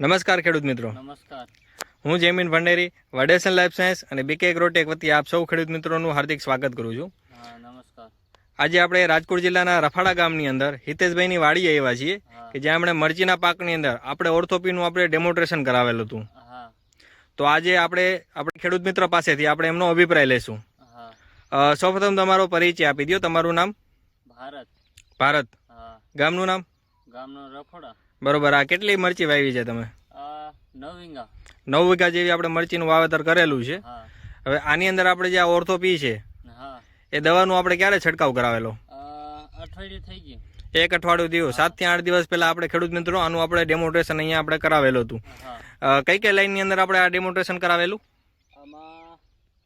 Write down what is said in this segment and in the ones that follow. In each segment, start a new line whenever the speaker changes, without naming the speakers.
નમસ્કાર ખેડૂત મિત્રો.
નમસ્કાર.
હું જયમીન ભંડેરી વડેસન લાઈફ સાયન્સ અને બીકે એગ્રોટેક વતી આપ સૌ ખેડૂત મિત્રોનું હાર્દિક સ્વાગત કરું છું.
નમસ્કાર.
આજે આપણે રાજકોટ જિલ્લાના રફાડા ગામની અંદર હિતેશભાઈની વાડી આવ્યા છીએ કે જ્યાં એમણે મરચીના પાકની અંદર આપણે ઓર્થોપીનું આપણે ડેમોન્સ્ટ્રેશન કરાવેલું હતું. તો આજે આપણે આપણે ખેડૂત મિત્ર પાસેથી આપણે એમનો અભિપ્રાય અ, સૌપ્રથમ તમારો પરિચય આપી દો તમારું નામ?
ભારત.
ભારત. ગામનું નામ?
ગામનું રફોડા.
બરોબર આ કેટલી મરચી વાવી છે તમે? નવ વીઘા જેવી આપણે મરચીનું વાવેતર કરેલું છે. હવે આની અંદર આપણે જે આ ઓર્થોપી છે
હા.
એ દવાનું આપણે ક્યારે છંટકાવ કરાવેલો? એક અઠવાડિયું થયું સાતથી આઠ દિવસ પહેલા આપણે ખેડૂત મિત્રો આનું આપણે ડેમોન્સ્ટ્રેશન અહીંયા આપણે કરાવેલું હતું. કઈ કઈ લાઈનની અંદર આપણે આ ડેમોન્સ્ટ્રેશન કરાવેલું?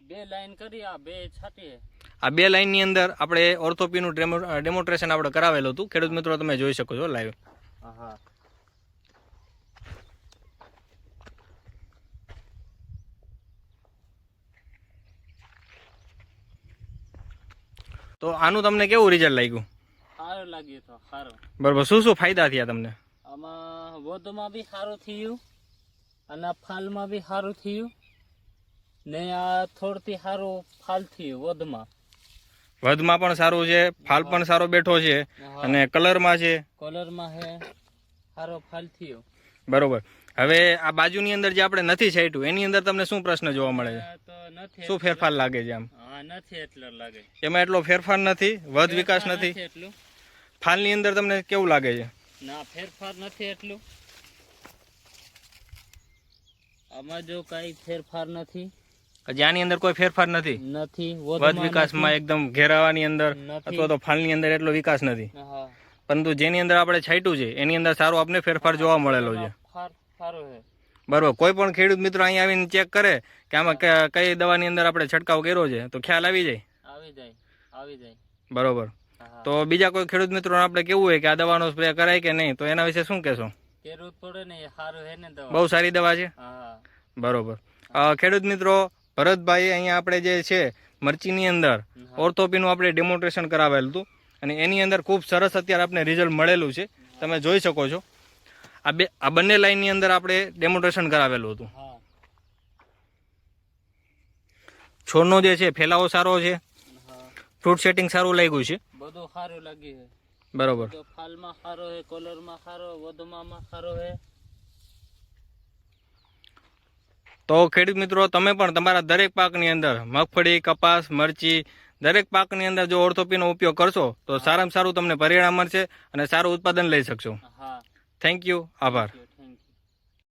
બે લાઈન કરી આ બે છાંટીએ.
આ બે લાઈનની અંદર આપણે ઓર્થોપીનું ડેમોન્સ્ટ્રેશન આપણે કરાવેલું હતું. ખેડૂત મિત્રો તમે જોઈ શકો છો લાઈવ
હા.
તો આનું તમને કેવું રિઝલ્ટ લાગ્યું?
સારું લાગ્યું તો સારું.
બરોબર શું શું ફાયદા થયા તમને?
આમાં વધમાં બી સારું થયું અને ફાલમાં બી સારું થયું ને આ થોડથી સારું ફાલ થયું વધમાં.
વધમાં પણ સારું છે ફાલ પણ સારો બેઠો છે અને કલરમાં છે.
કલરમાં હે સારો ફાલ થયો.
બરોબર. હવે આ બાજુની અંદર જે આપણે નથી છાંટ્યું એની અંદર તમને શું પ્રશ્ન જોવા મળે છે?
નથી
શું ફેરફાર લાગે છે આમ
હા નથી એટલો લાગે.
એમાં એટલો ફેરફાર નથી? વધ વિકાસ નથી?
એટલું.
ફાલની અંદર તમને કેવું લાગે છે?
ના ફેરફાર નથી એટલું. આમાં જો કઈ ફેરફાર નથી.
આની અંદર કોઈ ફેરફાર નથી?
નથી
વધ વિકાસમાં એકદમ ઘેરાવાની અંદર અથવા તો ફાલની અંદર એટલો વિકાસ નથી. પરંતુ જેની અંદર આપણે છાંટ્યું છે એની અંદર સારો આપણે ફેરફાર જોવા મળેલો છે.
સારો હે
બરોબર. કોઈ પણ ખેડૂત મિત્રો અહીંયા આવીને ચેક કરે કે આમાં કઈ દવાની અંદર આપણે છંટકાવ કર્યો છે તો ખ્યાલ આવી જાય.
આવી જાય આવી જાય.
બરોબર. તો બીજા કોઈ ખેડૂત મિત્રો આપણે કેવું હોય કે આ દવાનો સ્પ્રે કરાય કે નહીં તો એના વિશે શું કહેશો?
ખેડૂત પડે ને સારું હે ને દવા.
બહુ સારી દવા છે? બરોબર. ખેડૂત મિત્રો ભરતભાઈ અહીંયા આપણે જે છે મરચીની અંદર ઓર્થોપીનું આપણે ડેમોન્સ્ટ્રેશન કરાવેલું હતું. અને એની અંદર ખૂબ સરસ અત્યારે આપણે રિઝલ્ટ મળેલું છે. તમે જોઈ શકો છો. આ બે આ બંને લાઈનની અંદર આપણે ડેમોન્સ્ટ્રેશન કરાવેલું હતું. છોડનો જે છે ફેલાવો સારો છે. ફ્રૂટ સેટિંગ સારું લાગ્યું છે.
બધું સારું લાગ્યું છે.
બરોબર.
તો ફાલમાં સારો છે કોલરમાં સારો વધમાં સારો છે.
તો ખેડૂત મિત્રો તમે પણ તમારા દરેક પાકની અંદર મગફળી કપાસ મરચી દરેક પાકની અંદર જો ઓર્થોપીનો ઉપયોગ કરશો તો સારામાં સારું તમને પરિણામ મળશે અને સારું ઉત્પાદન લઈ શકશો. થેન્ક યુ આભાર
થેન્ક યુ